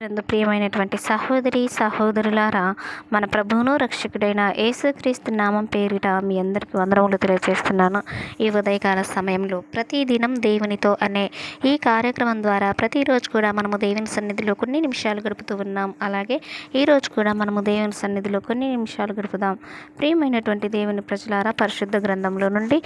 నందు ప్రియమైనటువంటి సహోదరి సహోదరులారా మన ప్రభువును రక్షకుడైన యేసుక్రీస్తు నామం పేరిట మీ అందరికీ వందరములు తెలియజేస్తున్నాను. ఈ ఉదయకాల సమయంలో ప్రతిదినం దేవునితో అనే ఈ కార్యక్రమం ద్వారా ప్రతిరోజు కూడా మనము దేవుని సన్నిధిలో కొన్ని నిమిషాలు గడుపుతూ ఉన్నాం. అలాగే ఈరోజు కూడా మనము దేవుని సన్నిధిలో కొన్ని నిమిషాలు గడుపుదాం. ప్రియమైనటువంటి దేవుని ప్రజలారా పరిశుద్ధ గ్రంథంలో నుండి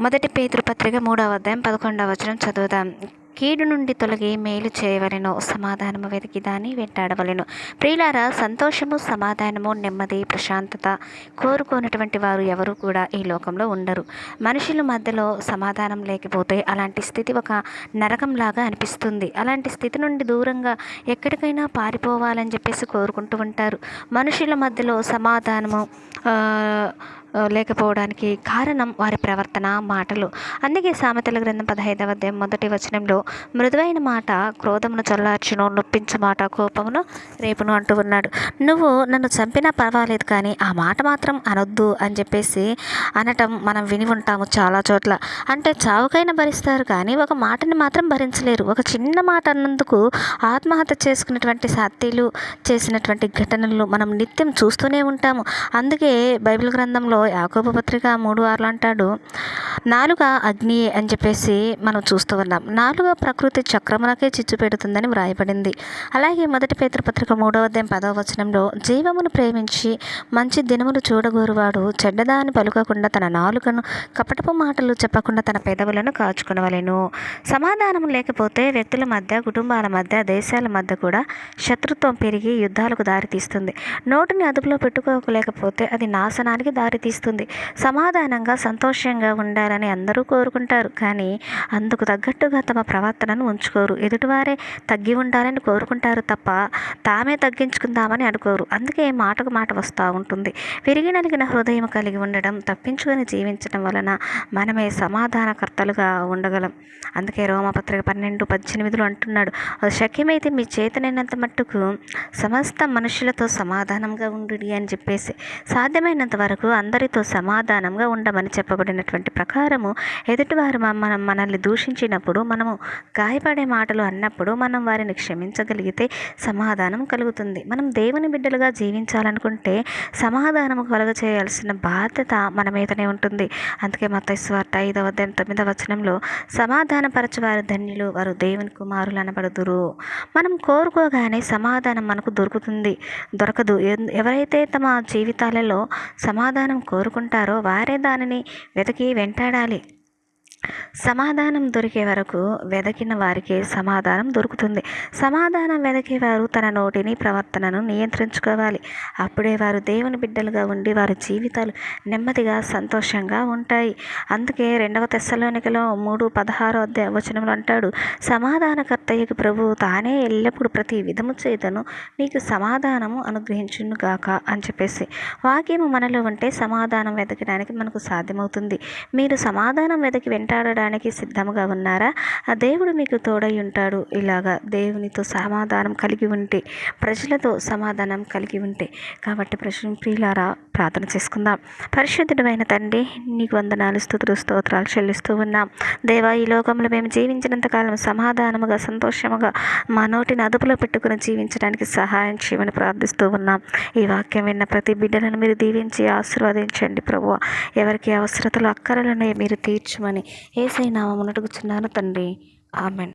మొదటి పేతృపత్రిక పత్రిక మూడవ అధ్యాయం పదకొండవ వచనం చదువుదాం. కీడు నుండి తొలగి మేలు చేయవలెను సమాధానము వెతికి దాన్ని వెంటాడవలెను. ప్రియులారా సంతోషము సమాధానము నెమ్మది ప్రశాంతత కోరుకోనటువంటి వారు ఎవరు కూడా ఈ లోకంలో ఉండరు. మనుషుల మధ్యలో సమాధానం లేకపోతే అలాంటి స్థితి ఒక నరకంలాగా అనిపిస్తుంది. అలాంటి స్థితి నుండి దూరంగా ఎక్కడికైనా పారిపోవాలని చెప్పేసి కోరుకుంటూ ఉంటారు. మనుషుల మధ్యలో సమాధానము లేకపోవడానికి కారణం వారి ప్రవర్తన మాటలు. అందుకే సామెతల గ్రంథం పదహైదవ అధ్యాయం మొదటి వచనంలో మృదువైన మాట క్రోధమును చల్లార్చును నొప్పించు మాట కోపమును రేపును అంటూ ఉన్నాడు. నువ్వు నన్ను చంపినా పర్వాలేదు కానీ ఆ మాట మాత్రం అనొద్దు అని చెప్పేసి అనటం మనం విని ఉంటాము చాలా చోట్ల. అంటే చావుకైనా భరిస్తారు కానీ ఒక మాటని మాత్రం భరించలేరు. ఒక చిన్న మాట అన్నందుకు ఆత్మహత్య చేసుకున్నటువంటి సత్యలు చేసినటువంటి ఘటనలు మనం నిత్యం చూస్తూనే ఉంటాము. అందుకే బైబిల్ గ్రంథంలో యాకోబ పత్రిక మూడు ఆరులు అంటాడు నాలుగ అగ్ని అని చెప్పేసి మనం చూస్తూ ఉన్నాం. నాలుగ ప్రకృతి చక్రమునకే చిచ్చు పెడుతుందని వ్రాయబడింది. అలాగే మొదటి పేతృపత్రిక మూడవ అధ్యాయం పదవ వచనంలో జీవమును ప్రేమించి మంచి దినములు చూడగోరువాడు చెడ్డదాని పలుకకుండా తన నాలుకను కపటపు మాటలు చెప్పకుండా తన పెదవులను కాచుకునవలెను. సమాధానం లేకపోతే వ్యక్తుల మధ్య కుటుంబాల మధ్య దేశాల మధ్య కూడా శత్రుత్వం పెరిగి యుద్ధాలకు దారితీస్తుంది. నోటిని అదుపులో పెట్టుకోలేకపోతే అది నాశనానికి దారితీస్తుంది సమాధానంగా సంతోషంగా ఉండాలని అందరూ కోరుకుంటారు. కానీ అందుకు తగ్గట్టుగా తమ ప్రవర్తనను ఉంచుకోరు. ఎదుటివారే తగ్గి ఉండాలని కోరుకుంటారు తప్ప తామే తగ్గించుకుందామని అనుకోరు. అందుకే మాటకు మాట వస్తూ ఉంటుంది. విరిగి నలిగిన హృదయం కలిగి ఉండడం తప్పించుకొని జీవించడం వలన మనమే సమాధానకర్తలుగా ఉండగలం. అందుకే రోమపత్రిక పన్నెండు పద్దెనిమిదిలో అంటున్నాడు. అది శక్యమైతే మీ చేతనైనంత మట్టుకు సమస్త మనుషులతో సమాధానంగా ఉండు అని చెప్పేసి. సాధ్యమైనంత వరకు అందరితో సమాధానంగా ఉండమని చెప్పబడినటువంటి ప్రకారము ఎదుటివారు మనం మనల్ని దూషించినప్పుడు మనము గాయపడే మాటలు అన్నప్పుడు మనం వారిని క్షమించగలిగితే సమాధానం కలుగుతుంది. మనం దేవుని బిడ్డలుగా జీవించాలనుకుంటే సమాధానం కలుగ చేయాల్సిన బాధ్యత మన మీదనే ఉంటుంది. అందుకే మత స్వార్థ ఐదవ అధ్యాయం తొమ్మిదవ వచనంలో సమాధానపరచువారు ధన్యులు వారు దేవుని కుమారులు అనబడుదురు. మనం కోరుకోగానే సమాధానం మనకు దొరుకుతుంది. దొరకదు. ఎవరైతే తమ జీవితాలలో సమాధానం కోరుకుంటారో వారే దానిని వెతికి వెంటాడాలి. సమాధానం దొరికే వరకు వెదకిన వారికి సమాధానం దొరుకుతుంది. సమాధానం వెదకేవారు తన నోటిని ప్రవర్తనను నియంత్రించుకోవాలి. అప్పుడే వారు దేవుని బిడ్డలుగా ఉండి వారి జీవితాలు నెమ్మదిగా సంతోషంగా ఉంటాయి. అందుకే రెండవ తెస్సలోనికలో మూడు పదహారో అధ్యాయ వచనంలో అంటాడు సమాధానకర్తయ్యకు ప్రభు తానే ఎల్లప్పుడూ ప్రతి విధము చేతను మీకు సమాధానము అనుగ్రహించును గాక అని చెప్పేసి. వాక్యము మనలో ఉంటే సమాధానం వెతకడానికి మనకు సాధ్యమవుతుంది. మీరు సమాధానం వెతకి వెంట వెంటాడడానికి సిద్ధముగా ఉన్నారా? ఆ దేవుడు మీకు తోడై ఉంటాడు. ఇలాగా దేవునితో సమాధానం కలిగి ఉంటే ప్రజలతో సమాధానం కలిగి ఉంటే. కాబట్టి ప్రశ్న ప్రియులారా ప్రార్థన చేసుకుందాం. పరిశుద్ధుడమైన తండ్రి నీకు వందనాలు స్థుతులు స్తోత్రాలు చెల్లిస్తూ ఉన్నాం. దేవా ఈ లోకంలో మేము జీవించినంతకాలం సమాధానముగా సంతోషముగా మా నోటిని అదుపులో పెట్టుకుని జీవించడానికి సహాయం చేయమని ప్రార్థిస్తూ ఉన్నాం. ఈ వాక్యం విన్న ప్రతి బిడ్డలను మీరు దీవించి ఆశీర్వదించండి ప్రభు ఎవరికి అవసరతలు అక్కరలను మీరు తీర్చమని ఏసై చిన్నాను తండ్రి. ఆమెన్.